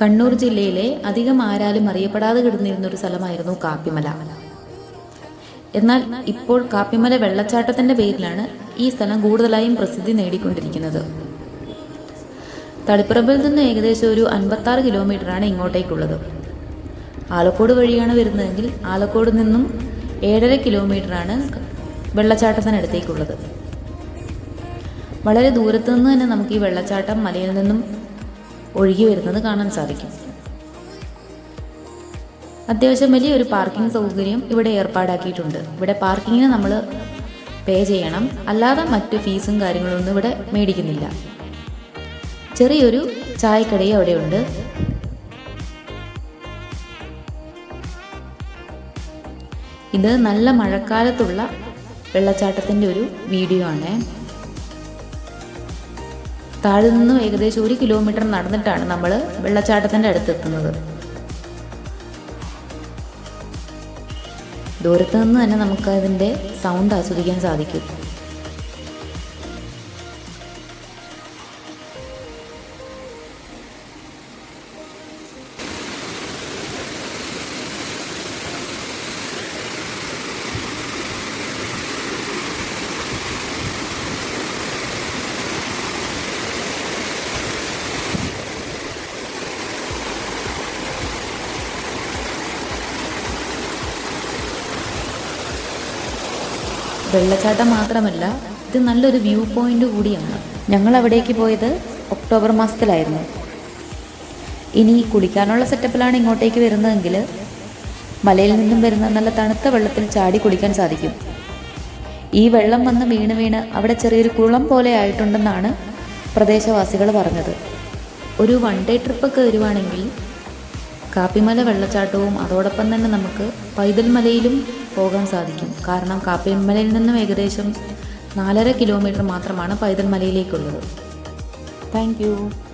കണ്ണൂർ ജില്ലയിലെ അധികം ആരാലും അറിയപ്പെടാതെ കിടന്നിരുന്ന ഒരു സ്ഥലമായിരുന്നു കാപ്പിമല. എന്നാൽ ഇപ്പോൾ കാപ്പിമല വെള്ളച്ചാട്ടത്തിന്റെ പേരിലാണ് ഈ സ്ഥലം കൂടുതലായും പ്രസിദ്ധി നേടിക്കൊണ്ടിരിക്കുന്നത്. തളിപ്പറമ്പിൽ നിന്ന് ഏകദേശം ഒരു അൻപത്താറ് കിലോമീറ്ററാണ് ഇങ്ങോട്ടേക്കുള്ളത്. ആലക്കോട് വഴിയാണ് വരുന്നതെങ്കിൽ ആലക്കോട് നിന്നും ഏഴര കിലോമീറ്ററാണ് വെള്ളച്ചാട്ടത്തിനടുത്തേക്കുള്ളത്. വളരെ ദൂരത്തു നിന്ന് തന്നെ നമുക്ക് ഈ വെള്ളച്ചാട്ടം മലയിൽ നിന്നും ഒഴുകി വരുന്നത് കാണാൻ സാധിക്കും. അത്യാവശ്യം വലിയൊരു പാർക്കിംഗ് സൗകര്യം ഇവിടെ ഏർപ്പാടാക്കിയിട്ടുണ്ട്. ഇവിടെ പാർക്കിങ്ങിന് നമ്മൾ പേ ചെയ്യണം. അല്ലാതെ മറ്റു ഫീസും കാര്യങ്ങളൊന്നും ഇവിടെ മേടിക്കുന്നില്ല. ചെറിയൊരു ചായക്കടയും അവിടെയുണ്ട്. ഇത് നല്ല മഴക്കാലത്തുള്ള വെള്ളച്ചാട്ടത്തിന്റെ ഒരു വീഡിയോ ആണ്. താഴെ നിന്നും ഏകദേശം ഒരു കിലോമീറ്റർ നടന്നിട്ടാണ് നമ്മൾ വെള്ളച്ചാട്ടത്തിന്റെ അടുത്തെത്തുന്നത്. ദൂരത്ത് നിന്ന് തന്നെ നമുക്ക് അതിന്റെ സൗണ്ട് ആസ്വദിക്കാൻ സാധിക്കും. വെള്ളച്ചാട്ടം മാത്രമല്ല ഇത് നല്ലൊരു വ്യൂ പോയിന്റ് കൂടിയാണ്. ഞങ്ങൾ അവിടേക്ക് പോയത് ഒക്ടോബർ മാസത്തിലായിരുന്നു. ഇനി കുളിക്കാനുള്ള സെറ്റപ്പിലാണ് ഇങ്ങോട്ടേക്ക് വരുന്നതെങ്കിൽ മലയിൽ നിന്നും വരുന്ന നല്ല തണുത്ത വെള്ളത്തിൽ ചാടി കുടിക്കാൻ സാധിക്കും. ഈ വെള്ളം വന്ന് വീണ് വീണ് അവിടെ ചെറിയൊരു കുളം പോലെ ആയിട്ടുണ്ടെന്നാണ് പ്രദേശവാസികൾ പറഞ്ഞത്. ഒരു വൺ ഡേ ട്രിപ്പൊക്കെ വരുവാണെങ്കിൽ കാപ്പിമല വെള്ളച്ചാട്ടവും അതോടൊപ്പം തന്നെ നമുക്ക് പൈതൽ മലയിലും പോകാൻ സാധിക്കും. കാരണം കാപ്പിമലയിൽ നിന്നും ഏകദേശം നാലര കിലോമീറ്റർ മാത്രമാണ് പൈതൽ മലയിലേക്കുള്ളത്. താങ്ക്